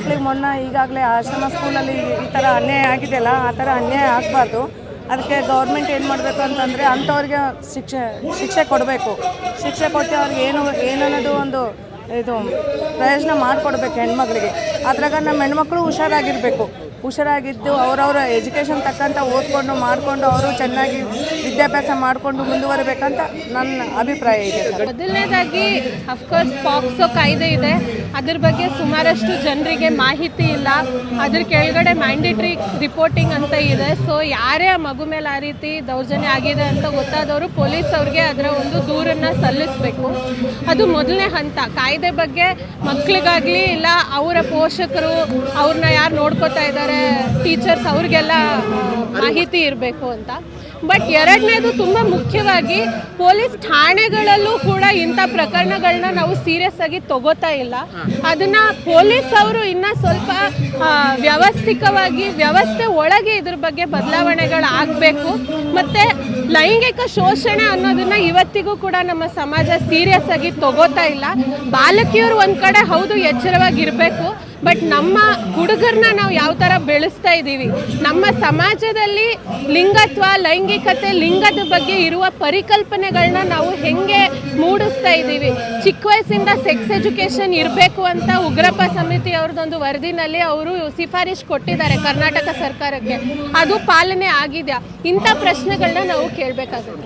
ಹೆಣ್ಮಕ್ಳಿಗೆ ಮೊನ್ನೆ ಈಗಾಗಲೇ ಆಶ್ರಮ ಸ್ಕೂಲಲ್ಲಿ ಈ ಥರ ಅನ್ಯಾಯ ಆಗಿದೆಯಲ್ಲ, ಆ ಥರ ಅನ್ಯಾಯ ಆಗಬಾರ್ದು. ಅದಕ್ಕೆ ಗೌರ್ಮೆಂಟ್ ಏನು ಮಾಡಬೇಕು ಅಂತಂದರೆ ಅಂಥವ್ರಿಗೆ ಶಿಕ್ಷೆ ಶಿಕ್ಷೆ ಕೊಡಬೇಕು. ಶಿಕ್ಷೆ ಕೊಟ್ಟು ಅವ್ರಿಗೆ ಏನು ಏನನ್ನೋದು ಒಂದು ಇದು ಪ್ರಯೋಜನ ಮಾಡಿಕೊಡ್ಬೇಕು ಹೆಣ್ಮಕ್ಳಿಗೆ. ಅದ್ರಾಗ ನಮ್ಮ ಹೆಣ್ಮಕ್ಳು ಹುಷಾರಾಗಿರಬೇಕು. ಹುಷಾರಾಗಿದ್ದು ಅವರವರ ಎಜುಕೇಷನ್ ತಕ್ಕಂಥ ಓದ್ಕೊಂಡು ಮಾಡಿಕೊಂಡು ಅವರು ಚೆನ್ನಾಗಿ ವಿದ್ಯಾಭ್ಯಾಸ ಮಾಡಿಕೊಂಡು ಮುಂದುವರಬೇಕಂತ ನನ್ನ ಅಭಿಪ್ರಾಯ ಇದೆ ಮೊದಲನೇದಾಗಿ ಅಫ್ಕೋರ್ಸ್ ಪಾಕ್ಸೋ ಕಾಯ್ದೆ ಇದೆ. ಅದ್ರ ಬಗ್ಗೆ ಸುಮಾರಷ್ಟು ಜನರಿಗೆ ಮಾಹಿತಿ ಇಲ್ಲ. ಅದ್ರ ಕೆಳಗಡೆ ಮ್ಯಾಂಡೇಟ್ರಿ ರಿಪೋರ್ಟಿಂಗ್ ಅಂತ ಇದೆ. ಸೊ ಯಾರೇ ಆ ಮಗು ಮೇಲೆ ಆ ರೀತಿ ದೌರ್ಜನ್ಯ ಆಗಿದೆ ಅಂತ ಗೊತ್ತಾದವರು ಪೊಲೀಸ್ ಅವ್ರಿಗೆ ಅದರ ಒಂದು ದೂರನ್ನು ಸಲ್ಲಿಸಬೇಕು. ಅದು ಮೊದಲನೇ ಹಂತ. ಕಾಯ್ದೆ ಬಗ್ಗೆ ಮಕ್ಳಿಗಾಗಲಿ ಇಲ್ಲ, ಅವರ ಪೋಷಕರು ಅವ್ರನ್ನ ಯಾರು ನೋಡ್ಕೋತಾ ಇದ್ದಾರೆ ಟೀಚರ್ಸ್ ಅವ್ರಿಗೆಲ್ಲ ಮಾಹಿತಿ ಇರಬೇಕು ಅಂತ. ಬಟ್ ಎರಡನೇದು ತುಂಬ ಮುಖ್ಯವಾಗಿ ಪೊಲೀಸ್ ಠಾಣೆಗಳಲ್ಲೂ ಕೂಡ ಇಂಥ ಪ್ರಕರಣಗಳನ್ನ ನಾವು ಸೀರಿಯಸ್ ಆಗಿ ತಗೋತಾ ಇಲ್ಲ. ಅದನ್ನ ಪೊಲೀಸ್ ಅವರು ಇನ್ನ ಸ್ವಲ್ಪ ವ್ಯವಸ್ಥಿಕವಾಗಿ, ವ್ಯವಸ್ಥೆ ಒಳಗೆ ಇದ್ರ ಬಗ್ಗೆ ಬದಲಾವಣೆಗಳಾಗಬೇಕು ಮತ್ತೆ ಲೈಂಗಿಕ ಶೋಷಣೆ ಅನ್ನೋದನ್ನ ಇವತ್ತಿಗೂ ಕೂಡ ನಮ್ಮ ಸಮಾಜ ಸೀರಿಯಸ್ ಆಗಿ ತಗೋತಾ ಇಲ್ಲ. ಬಾಲಕಿಯರು ಒಂದ್ ಕಡೆ ಹೌದು, ಎಚ್ಚರವಾಗಿರ್ಬೇಕು. ಬಟ್ ನಮ್ಮ ಹುಡುಗರನ್ನ ನಾವು ಯಾವ ಥರ ಬೆಳೆಸ್ತಾ ಇದ್ದೀವಿ? ನಮ್ಮ ಸಮಾಜದಲ್ಲಿ ಲಿಂಗತ್ವ, ಲೈಂಗಿಕತೆ, ಲಿಂಗದ ಬಗ್ಗೆ ಇರುವ ಪರಿಕಲ್ಪನೆಗಳನ್ನ ನಾವು ಹೆಂಗೆ ಮೂಡಿಸ್ತಾ ಇದ್ದೀವಿ? ಚಿಕ್ಕ ವಯಸ್ಸಿಂದ ಸೆಕ್ಸ್ ಎಜುಕೇಷನ್ ಇರಬೇಕು ಅಂತ ಉಗ್ರಪ್ಪ ಸಮಿತಿ ಅವ್ರದ್ದೊಂದು ವರದಿನಲ್ಲಿ ಅವರು ಶಿಫಾರಿಶ್ ಕೊಟ್ಟಿದ್ದಾರೆ ಕರ್ನಾಟಕ ಸರ್ಕಾರಕ್ಕೆ. ಅದು ಪಾಲನೆ ಆಗಿದೆಯಾ? ಇಂಥ ಪ್ರಶ್ನೆಗಳನ್ನ ನಾವು ಕೇಳಬೇಕಾಗುತ್ತೆ.